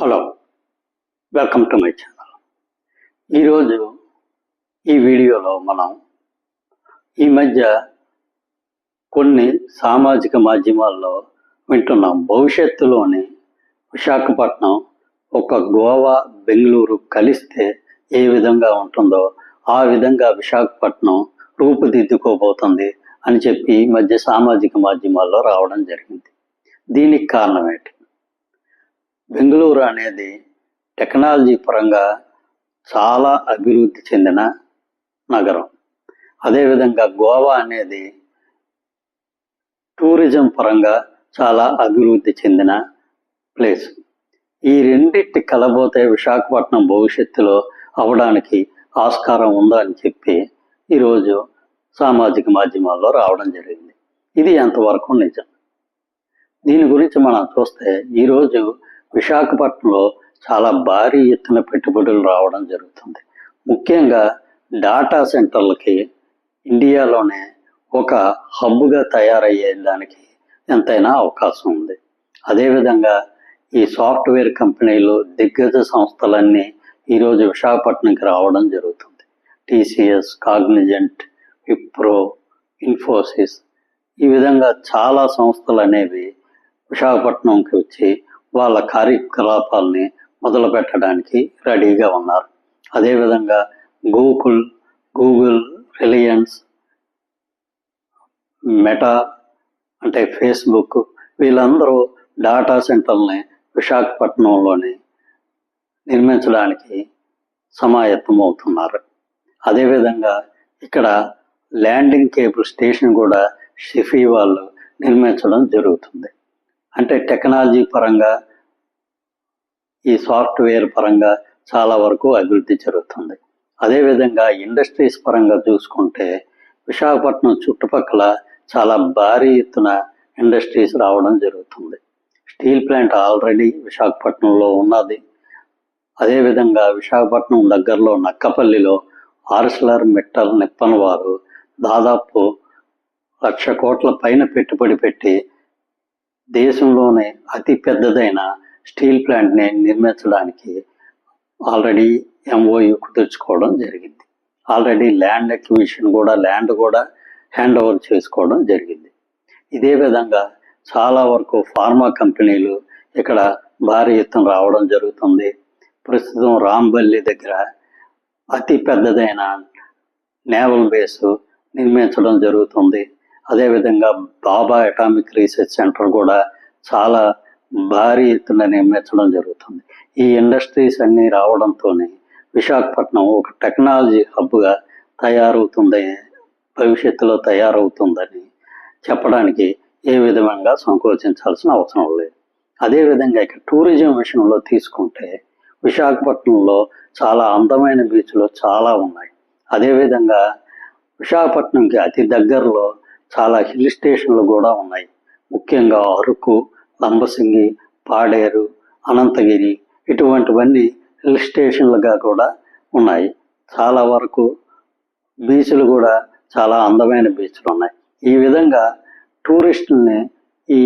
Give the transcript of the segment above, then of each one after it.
Hello welcome to my channel. ఈరోజు ఈ వీడియోలో మనం ఈ మధ్య కొన్ని సామాజిక మాధ్యమాల్లో వింటున్నాం. భవిష్యత్తులోని విశాఖపట్నం ఒక గోవా బెంగళూరు కలిస్తే ఏ విధంగా ఉంటుందో ఆ విధంగా విశాఖపట్నం రూపుదిద్దుకోబోతుంది అని చెప్పి ఈ మధ్య సామాజిక మాధ్యమాల్లో రావడం జరిగింది. దీనికి కారణం ఏంటి? బెంగళూరు అనేది టెక్నాలజీ పరంగా చాలా అభివృద్ధి చెందిన నగరం. అదేవిధంగా గోవా అనేది టూరిజం పరంగా చాలా అభివృద్ధి చెందిన ప్లేస్. ఈ రెండింటి కలబోతే విశాఖపట్నం భవిష్యత్తులో అవడానికి ఆస్కారం ఉందా అని చెప్పి ఈరోజు సామాజిక మాధ్యమాల్లో రావడం జరిగింది. ఇది ఎంతవరకు నిజం? దీని గురించి మనం చూస్తే ఈరోజు విశాఖపట్నంలో చాలా భారీ ఎత్తున పెట్టుబడులు రావడం జరుగుతుంది. ముఖ్యంగా డాటా సెంటర్లకి ఇండియాలోనే ఒక హబ్గా తయారయ్యే దానికి ఎంతైనా అవకాశం ఉంది. అదేవిధంగా ఈ సాఫ్ట్వేర్ కంపెనీలు దిగ్గజ సంస్థలన్నీ ఈరోజు విశాఖపట్నంకి రావడం జరుగుతుంది. టీసీఎస్ కాగ్నిజెంట్ విప్రో ఇన్ఫోసిస్ ఈ విధంగా చాలా సంస్థలు అనేవి విశాఖపట్నంకి వచ్చి వాళ్ళ కార్యకలాపాలని మొదలు పెట్టడానికి రెడీగా ఉన్నారు. అదేవిధంగా గూగుల్ గూగుల్ రిలయన్స్ మెటా అంటే ఫేస్బుక్ వీళ్ళందరూ డాటా సెంటర్ని విశాఖపట్నంలోని నిర్మించడానికి సమాయత్తం అవుతున్నారు అదేవిధంగా ఇక్కడ ల్యాండింగ్ కేబుల్ స్టేషన్ కూడా షిఫీ వాళ్ళు నిర్మించడం జరుగుతుంది. అంటే టెక్నాలజీ పరంగా ఈ సాఫ్ట్వేర్ పరంగా చాలా వరకు అభివృద్ధి జరుగుతుంది. అదేవిధంగా ఇండస్ట్రీస్ పరంగా చూసుకుంటే విశాఖపట్నం చుట్టుపక్కల చాలా భారీ ఎత్తున ఇండస్ట్రీస్ రావడం జరుగుతుంది. స్టీల్ ప్లాంట్ ఆల్రెడీ విశాఖపట్నంలో ఉన్నది. అదేవిధంగా విశాఖపట్నం దగ్గరలో నక్కపల్లిలో ఆర్సలర్ మెట్టల్ నిప్పన్ వారు దాదాపు లక్ష కోట్ల పైన పెట్టుబడి పెట్టి దేశంలోనే అతి పెద్దదైన స్టీల్ ప్లాంట్ని నిర్మించడానికి ఆల్రెడీ ఎంఓయు కుదుర్చుకోవడం జరిగింది. ఆల్రెడీ ల్యాండ్ అక్విజిషన్ కూడా ల్యాండ్ కూడా హ్యాండ్ ఓవర్ చేసుకోవడం జరిగింది. ఇదే విధంగా చాలా వరకు ఫార్మా కంపెనీలు ఇక్కడ భారీ ఎత్తున రావడం జరుగుతుంది. ప్రస్తుతం రాంబల్లి దగ్గర అతి పెద్దదైన నేవల్ బేసు నిర్మించడం జరుగుతుంది. అదేవిధంగా బాబా అటామిక్ రీసెర్చ్ సెంటర్ కూడా చాలా భారీ ఎత్తున నిర్మించడం జరుగుతుంది. ఈ ఇండస్ట్రీస్ అన్నీ రావడంతోనే విశాఖపట్నం ఒక టెక్నాలజీ హబ్గా తయారవుతుంది భవిష్యత్తులో తయారవుతుందని చెప్పడానికి ఏ విధంగా సంకోచించాల్సిన అవసరం లేదు. అదేవిధంగా ఇక టూరిజం విషయంలో తీసుకుంటే విశాఖపట్నంలో చాలా అందమైన బీచ్లు చాలా ఉన్నాయి. అదేవిధంగా విశాఖపట్నంకి అతి దగ్గరలో చాలా హిల్ స్టేషన్లు కూడా ఉన్నాయి. ముఖ్యంగా అరకు లంబసింగి పాడేరు అనంతగిరి ఇటువంటివన్నీ హిల్ స్టేషన్లుగా కూడా ఉన్నాయి. చాలా వరకు బీచ్లు కూడా చాలా అందమైన బీచ్లు ఉన్నాయి. ఈ విధంగా టూరిస్టుల్ని ఈ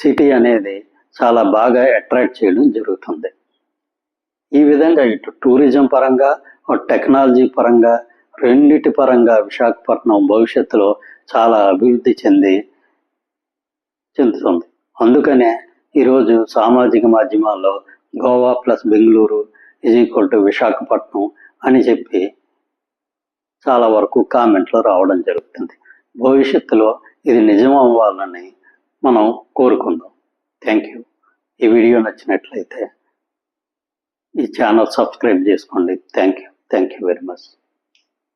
సిటీ అనేది చాలా బాగా అట్రాక్ట్ చేయడం జరుగుతుంది. ఈ విధంగా ఇటు టూరిజం పరంగా టెక్నాలజీ పరంగా రెండిటి పరంగా విశాఖపట్నం భవిష్యత్తులో చాలా అభివృద్ధి చెంది చెందుతుంది. అందుకనే ఈరోజు సామాజిక మాధ్యమాల్లో Goa plus Bengaluru is equal to Visakhapatnam అని చెప్పి చాలా వరకు కామెంట్లు రావడం జరుగుతుంది. భవిష్యత్తులో ఇది నిజం అవ్వాలని మనం కోరుకుందాం. థ్యాంక్ యూ ఈ వీడియో నచ్చినట్లయితే ఈ ఛానల్ సబ్స్క్రైబ్ చేసుకోండి. Thank you thank you very much